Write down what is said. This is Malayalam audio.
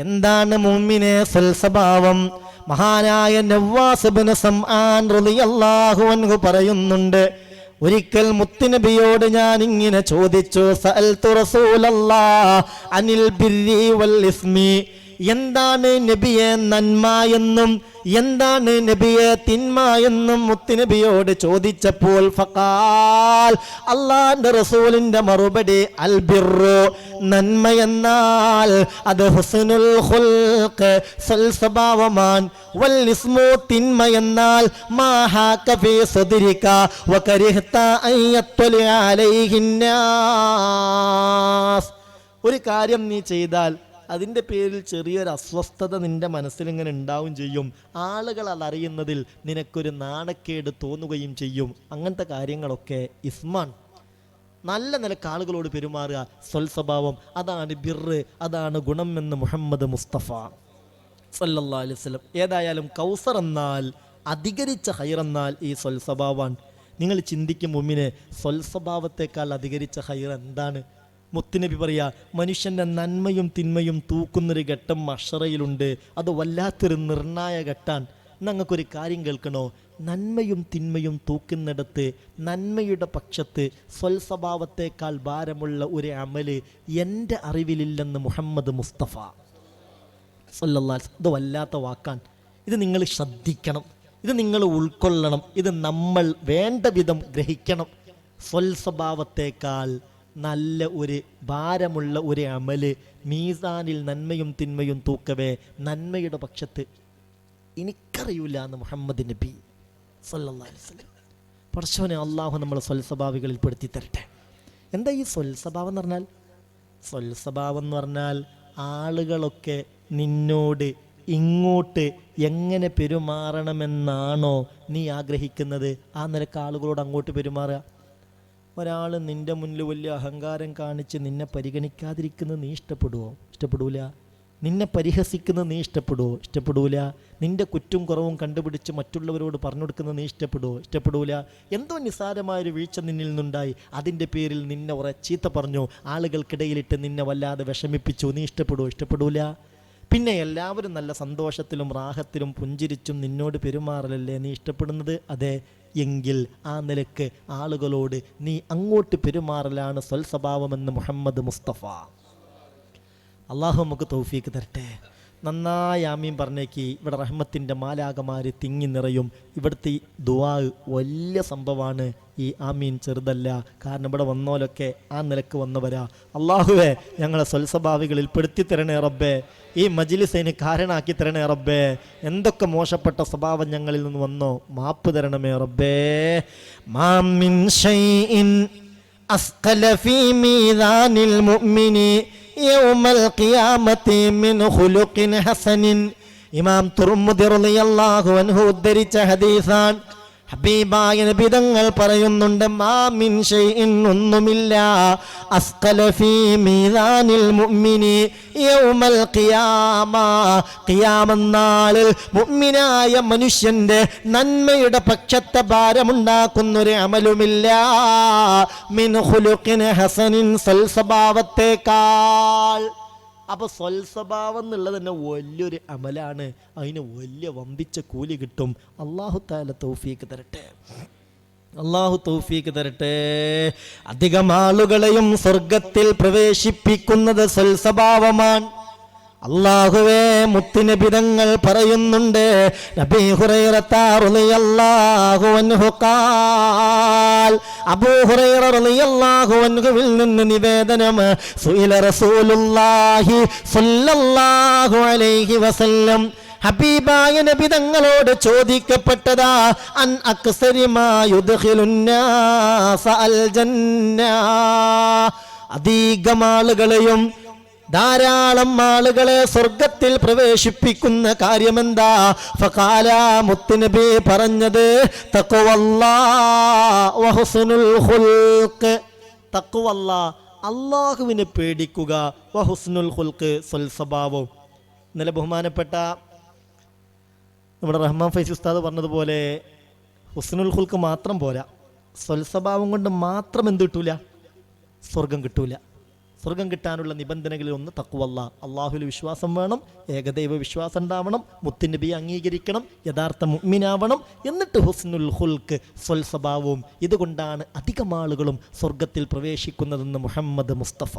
എന്താണ് മുമ്മിനെ സൽസ്വഭാവം മഹാനായ നവാസുബിന് സംആൻ റളിയല്ലാഹു അൻഹു പറയുന്നുണ്ട് ഒരിക്കൽ മുത്തുനബിയോട് ഞാൻ ഇങ്ങനെ ചോദിച്ചു സഅൽതു റസൂലല്ലാഹ് അനിൽ ബിർരി വൽ ഇസ്മി? എന്താണ് നബിയെ നന്മ എന്നും എന്താണ് നബിയെ തിന്മ എന്നും മുത്തുനബിയോട് ചോദിച്ചപ്പോൾ അള്ളാന്റെ റസൂലിന്റെ മറുപടി അൽബിറു നന്മ എന്നാൽ അത് ഹുസനുൽ സൽസ്വഭാവമാൻ വൽ തിന്മ എന്നാൽ മാ ഹാക ഫീ സദ്രിക വകരിഹത അൻ അലൈഹിന്നാസ് ഒരു കാര്യം നീ ചെയ്താൽ അതിന്റെ പേരിൽ ചെറിയൊരു അസ്വസ്ഥത നിന്റെ മനസ്സിലിങ്ങനെ ഉണ്ടാവും ചെയ്യും. ആളുകൾ അതറിയുന്നതിൽ നിനക്കൊരു നാണക്കേട് തോന്നുകയും ചെയ്യും. അങ്ങനത്തെ കാര്യങ്ങളൊക്കെ ഇസ്മാൻ നല്ല നിലയ്ക്ക് ആളുകളോട് പെരുമാറുക. സ്വൽസ്വഭാവം അതാണ് ബിറ് അതാണ് ഗുണം എന്ന് മുഹമ്മദ് മുസ്തഫ സല്ലാ അലൈഹി വസല്ലം. ഏതായാലും കൗസർ എന്നാൽ അധികരിച്ച ഹൈർ എന്നാൽ ഈ സ്വൽസ്വഭാവാണ് നിങ്ങൾ ചിന്തിക്കും മുമ്പിനെ സ്വൽസ്വഭാവത്തെക്കാൾ അധികരിച്ച ഹൈർ എന്താണ്? മുത്തുനബി പറയാ മനുഷ്യന്റെ നന്മയും തിന്മയും തൂക്കുന്നൊരു ഘട്ടം മഷറയിലുണ്ട് അത് വല്ലാത്തൊരു നിർണായ ഘട്ടാൻ ഞങ്ങൾക്കൊരു കാര്യം കേൾക്കണോ? നന്മയും തിന്മയും തൂക്കുന്നിടത്ത് നന്മയുടെ പക്ഷത്ത് സ്വൽസ്വഭാവത്തെക്കാൾ ഭാരമുള്ള ഒരു അമൽ എന്റെ അറിവിലില്ലെന്ന് മുഹമ്മദ് മുസ്തഫ. സല്ലല്ലാ. ഇത് വല്ലാത്ത വാക്കാണ്. ഇത് നിങ്ങൾ ശ്രദ്ധിക്കണം. ഇത് നിങ്ങൾ ഉൾക്കൊള്ളണം. ഇത് നമ്മൾ വേണ്ട വിധം ഗ്രഹിക്കണം. സ്വൽസ്വഭാവത്തേക്കാൾ നല്ല ഒരു ഭാരമുള്ള ഒരു അമൽ മീസാനിൽ നന്മയും തിന്മയും തൂക്കവേ നന്മയുടെ പക്ഷത്ത് എനിക്കറിയില്ല എന്ന് മുഹമ്മദ് നബി സല്ലാസ്ലം പടച്ചവനെ അള്ളാഹു നമ്മളെ സ്വൽസ്വഭാവികളിൽ പെടുത്തി തരട്ടെ. എന്താ ഈ സ്വൽസ്വഭാവം എന്ന് പറഞ്ഞാൽ? സ്വൽസ്വഭാവം എന്ന് പറഞ്ഞാൽ ആളുകളൊക്കെ നിന്നോട് ഇങ്ങോട്ട് എങ്ങനെ പെരുമാറണമെന്നാണോ നീ ആഗ്രഹിക്കുന്നത്? ആ നിലയ്ക്ക് ആളുകളോട് അങ്ങോട്ട് പെരുമാറുക. ഒരാൾ നിന്റെ മുന്നിൽ വലിയ അഹങ്കാരം കാണിച്ച് നിന്നെ പരിഗണിക്കാതിരിക്കുന്നത് നീ ഇഷ്ടപ്പെടുവോ? ഇഷ്ടപ്പെടൂല. നിന്നെ പരിഹസിക്കുന്നത് നീ ഇഷ്ടപ്പെടുവോ? ഇഷ്ടപ്പെടൂല. നിന്റെ കുറ്റും കുറവും കണ്ടുപിടിച്ച് മറ്റുള്ളവരോട് പറഞ്ഞു കൊടുക്കുന്നത് നീ ഇഷ്ടപ്പെടുവോ? ഇഷ്ടപ്പെടൂല. എന്തോ നിസ്സാരമായൊരു വീഴ്ച നിന്നിൽ നിന്നുണ്ടായി. അതിന്റെ പേരിൽ നിന്നെ ഉറ ചീത്ത പറഞ്ഞു. ആളുകൾക്കിടയിലിട്ട് നിന്നെ വല്ലാതെ വിഷമിപ്പിച്ചു. നീ ഇഷ്ടപ്പെടുവോ? ഇഷ്ടപ്പെടൂല. പിന്നെ എല്ലാവരും നല്ല സന്തോഷത്തിലും റാഹത്തിലും പുഞ്ചിരിച്ചും നിന്നോട് പെരുമാറലല്ലേ നീ ഇഷ്ടപ്പെടുന്നത്? അതെ. എങ്കിൽ ആ നിലയ്ക്ക് ആളുകളോട് നീ അങ്ങോട്ട് പെരുമാറലാണ് സ്വൽസ്വഭാവമെന്ന് മുഹമ്മദ് മുസ്തഫ. അള്ളാഹു നമുക്ക് തൗഫീക്ക് തരട്ടെ. നന്നായി ആമീൻ പറഞ്ഞേക്ക്. ഇവിടെ റഹ്മത്തിന്റെ മാലാകമാർ തിങ്ങി നിറയും. ഇവിടുത്തെ ഈ ദുവാ വലിയ സംഭവമാണ് ഈ ആമീൻ ചെറുതല്ല. കാരണം ഇവിടെ വന്നോലൊക്കെ ആ നിലയ്ക്ക് വന്നവരാ. അള്ളാഹുവേ ഞങ്ങളെ സ്വൽസ്വഭാവികളിൽ പെടുത്തി തരണേ റബ്ബേ. ഈ മജിലിസൈന് കാരണാക്കി തരണേ റബ്ബേ. എന്തൊക്കെ മോശപ്പെട്ട സ്വഭാവം ഞങ്ങളിൽ നിന്ന് വന്നോ മാപ്പ് തരണമേ റബ്ബേ. മാമിൻ മുഅ്മിനി യൗമൽ ഖിയാമത്തി മിൻ ഖുലുഖിൻ ഹസനിൻ ഇമാം തുർമുദി റളിയല്ലാഹു അൻഹു ഉദ്ധരിച്ച ഹദീസാണ് ഹബീബായ നബിതങ്ങൾ പറയുന്നുണ്ട് മാമിൻ ഷൈഇൻ ഒന്നുമില്ല. അസ്ഖല ഫീ മീസാനിൽ മുഅ്മിനി യൗമൽ ഖിയാമ. ഖിയാമന്നാളിൽ മുഅ്മിനായ മനുഷ്യന്റെ നന്മയുടെ പക്ഷത്തെ ഭാരമുണ്ടാക്കുന്നൊരു അമലുമില്ല. മിൻ ഖുലുഖിൻ ഹസനിൻ സൽസ്വഭാവത്തേക്കാൾ. അപ്പൊ സ്വൽസ്വഭാവം എന്നുള്ളത് തന്നെ വലിയൊരു അമലാണ്. അതിന് വലിയ വമ്പിച്ച കൂലി കിട്ടും. അള്ളാഹു താല തൗഫീക്ക് തരട്ടെ. അള്ളാഹു തൗഫീക്ക് തരട്ടെ. അധികം ആളുകളെയും സ്വർഗത്തിൽ പ്രവേശിപ്പിക്കുന്നത് സ്വൽസ്വഭാവമാണ്. അള്ളാഹുവേ മുത്തിനബിതങ്ങൾ പറയുന്നുണ്ട്. നബീ നിന്ന് നിവേദനം റസൂലുള്ളാഹി അലൈഹി വസല്ലം. ഹബീബായ ചോദിക്കപ്പെട്ടതാ അൻ ജന്ന. അധികം ആളുകളെയും ധാരാളം ആളുകളെ സ്വർഗത്തിൽ പ്രവേശിപ്പിക്കുന്ന കാര്യമെന്താ? ഫകാല മുത്തുനബി പറഞ്ഞത് അള്ളാഹുവിനെ പേടിക്കുക വഹുസ്നുൽ ഇന്നലെ ബഹുമാനപ്പെട്ട നമ്മുടെ റഹ്മാൻ ഫൈസ് ഉസ്താദ് പറഞ്ഞതുപോലെ ഹുസ്നുൽ ഹുൽക്ക് മാത്രം പോരാ. സ്വൽസ്വഭാവം കൊണ്ട് മാത്രം എന്ത് കിട്ടൂല? സ്വർഗം കിട്ടൂല. സ്വർഗം കിട്ടാനുള്ള നിബന്ധനകളിൽ ഒന്ന് തക്കുവല്ല അള്ളാഹുവിൽ വിശ്വാസം വേണം ഏകദൈവ വിശ്വാസം ഉണ്ടാവണം മുത്തുനബി അംഗീകരിക്കണം യഥാർത്ഥ മുഗ്മിനാവണം എന്നിട്ട് ഹുസ്നുൽ ഹുൽക്ക് സ്വൽ സ്വഭാവവും. ഇതുകൊണ്ടാണ് അധികം ആളുകളും സ്വർഗത്തിൽ പ്രവേശിക്കുന്നതെന്ന് മുഹമ്മദ് മുസ്തഫ.